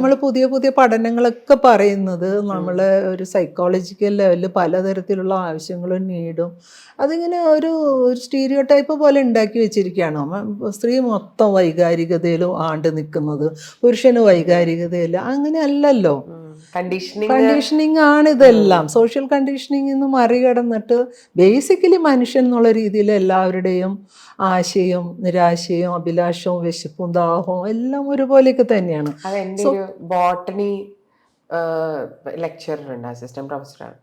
നമ്മൾ പുതിയ പുതിയ പഠനങ്ങളൊക്കെ പറയുന്നത് നമ്മൾ ഒരു സൈക്കോളജിക്കൽ ലെവലിൽ പലതരത്തിലുള്ള ആവശ്യങ്ങളും നീടും. അതിങ്ങനെ ഒരു ഒരു സ്റ്റീരിയോ ടൈപ്പ് പോലെ ഉണ്ടാക്കി വെച്ചിരിക്കുകയാണ്. സ്ത്രീ മൊത്തം വൈകാരികതയിലും ആണ്ട് നിൽക്കുന്നത്. പുരുഷന് വൈകാരികതയില്ല അങ്ങനെ അല്ലല്ലോ. കണ്ടീഷനിങ് ആണ് ഇതെല്ലാം. സോഷ്യൽ കണ്ടീഷനിങ് എന്ന് മറികടന്നിട്ട് ബേസിക്കലി മനുഷ്യൻ എന്നുള്ള രീതിയിൽ എല്ലാവരുടെയും ആശയും നിരാശയും അഭിലാഷവും വിശപ്പും ദാഹവും എല്ലാം ഒരുപോലെയൊക്കെ തന്നെയാണ്. ഒരു ബോട്ടണി ലെക്ചറർ ഉണ്ട് അസിസ്റ്റന്റ് പ്രൊഫസറാണ്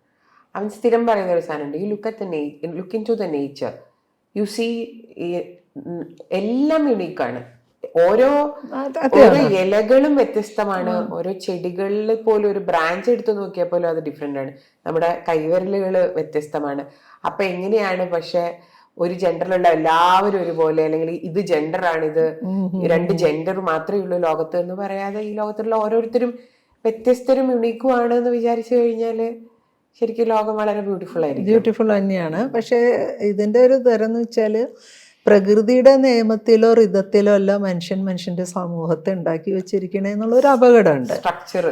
അവൻ സ്ഥിരം പറയുന്ന ഒരു സാധനമുണ്ട് you look at the look into the nature you see എല്ലാം യുണീക്കാണ് ഓരോ ഓരോ ഇലകളും വ്യത്യസ്തമാണ്. ഓരോ ചെടികളിൽ പോലും ഒരു ബ്രാഞ്ച് എടുത്തു നോക്കിയാൽ പോലും അത് ഡിഫറെന്റ് ആണ്. നമ്മുടെ കൈവിരലുകൾ വ്യത്യസ്തമാണ്. അപ്പൊ എങ്ങനെയാണ് പക്ഷെ ഒരു ജെൻഡറിലുള്ള എല്ലാവരും ഒരുപോലെ അല്ലെങ്കിൽ ഇത് ജെൻഡറാണ് ഇത് രണ്ട് ജെൻഡർ മാത്രമേ ഉള്ളൂ ലോകത്ത് എന്ന് പറയാതെ ഈ ലോകത്തുള്ള ഓരോരുത്തരും വ്യത്യസ്തരും യുണീക്കും ആണ് എന്ന് വിചാരിച്ചു കഴിഞ്ഞാൽ ശരിക്കും ലോകം വളരെ ബ്യൂട്ടിഫുൾ ആയിരിക്കും. ബ്യൂട്ടിഫുൾ തന്നെയാണ്. പക്ഷേ ഇതിന്റെ ഒരു തരം എന്ന് വെച്ചാൽ പ്രകൃതിയുടെ നിയമത്തിലോ ഋതത്തിലോ അല്ല മനുഷ്യൻ മനുഷ്യന്റെ സമൂഹത്തെ ഉണ്ടാക്കി വെച്ചിരിക്കണേ എന്നുള്ള ഒരു അപകടമുണ്ട് സ്ട്രക്ചർ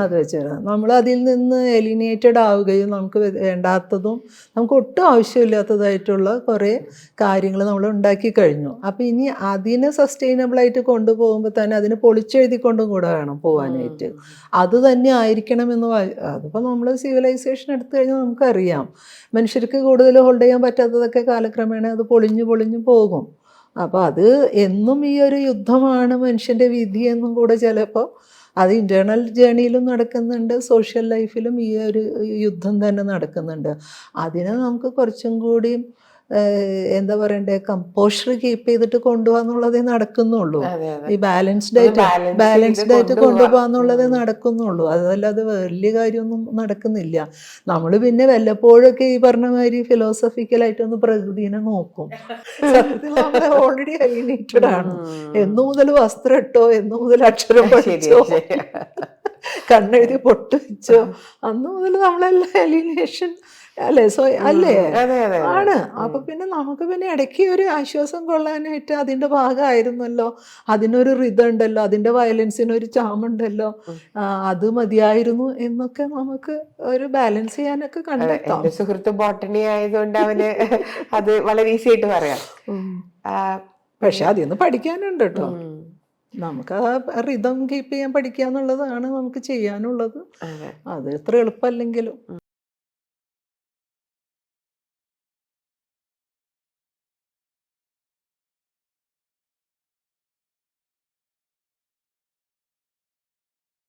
അത് വെച്ചാൽ നമ്മൾ അതിൽ നിന്ന് എലിനേറ്റഡ് ആവുകയും നമുക്ക് വേണ്ടാത്തതും നമുക്ക് ഒട്ടും ആവശ്യമില്ലാത്തതായിട്ടുള്ള കുറേ കാര്യങ്ങൾ നമ്മൾ ഉണ്ടാക്കി കഴിഞ്ഞു. അപ്പോൾ ഇനി അതിനെ സസ്റ്റൈനബിൾ ആയിട്ട് കൊണ്ടുപോകുമ്പോൾ തന്നെ അതിനെ പൊളിച്ചെഴുതിക്കൊണ്ടും കൂടെ വേണം പോകാനായിട്ട് അത് തന്നെ ആയിരിക്കണം എന്ന് അതിപ്പോൾ നമ്മൾ സിവിലൈസേഷൻ എടുത്തു കഴിഞ്ഞാൽ നമുക്കറിയാം. മനുഷ്യർക്ക് കൂടുതൽ ഹോൾഡ് ചെയ്യാൻ പറ്റാത്തതൊക്കെ കാലക്രമേണ അത് പൊളിഞ്ഞു പൊളിഞ്ഞു പോകും. അപ്പോൾ അത് എന്നും ഈ ഒരു യുദ്ധമാണ് മനുഷ്യന്റെ വിധി എന്നും കൂടെ ചിലപ്പോൾ അത് ഇന്റേർണൽ ജേണിയിലും നടക്കുന്നുണ്ട് സോഷ്യൽ ലൈഫിലും ഈ ഒരു യുദ്ധം തന്നെ നടക്കുന്നുണ്ട്. അതിനെ നമുക്ക് കുറച്ചും കൂടി എന്താ പറയണ്ടേ കമ്പോഷർ കീപ്പ് ചെയ്തിട്ട് കൊണ്ടുപോകാന്നുള്ളതേ നടക്കുന്നുള്ളൂ. ഈ ബാലൻസ്ഡ് ആയിട്ട് ബാലൻസ്ഡ് ആയിട്ട്. കൊണ്ടുപോകാന്നുള്ളതേ നടക്കുന്നുള്ളൂ. അതല്ലാതെ വലിയ കാര്യമൊന്നും നടക്കുന്നില്ല. നമ്മൾ പിന്നെ വല്ലപ്പോഴൊക്കെ ഈ പറഞ്ഞ മാതിരി ഫിലോസഫിക്കലായിട്ടൊന്ന് പ്രകൃതിനെ നോക്കും. സത്യത്തിൽ നമ്മൾ ഓൾറെഡി അലിനേറ്റഡ് ആണ്. എന്നു മുതൽ വസ്ത്രം ഇട്ടോ എന്നു മുതൽ അക്ഷരം പഠിച്ചോ കണ്ണെഴുതി പൊട്ടുവെച്ചോ അന്ന് മുതൽ നമ്മളെല്ലാം അലിനേഷൻ അല്ലേ? സോ അല്ലേ? ആണ്. അപ്പൊ പിന്നെ നമുക്ക് പിന്നെ ഇടയ്ക്ക് ഒരു ആശ്വാസം കൊള്ളാനായിട്ട് അതിന്റെ ഭാഗമായിരുന്നല്ലോ. അതിനൊരു ഉണ്ടല്ലോ. അതിന്റെ വയലൻസിന് ഒരു ചാമുണ്ടല്ലോ അത് മതിയായിരുന്നു എന്നൊക്കെ നമുക്ക് ഒരു ബാലൻസ് ചെയ്യാനൊക്കെ കണ്ടെത്താം. സുഹൃത്ത് ബോട്ടണി ആയതുകൊണ്ട് അവന് അത് വളരെ ഈസി ആയിട്ട് പറയാം. പക്ഷെ അതിൽ നിന്ന് പഠിക്കാനുണ്ട് കേട്ടോ നമുക്ക് ആ റിതം കീപ്പ് ചെയ്യാൻ പഠിക്കുക എന്നുള്ളതാണ് നമുക്ക് ചെയ്യാനുള്ളത്. അതെ. അത് ഇത്ര എളുപ്പമല്ലെങ്കിലും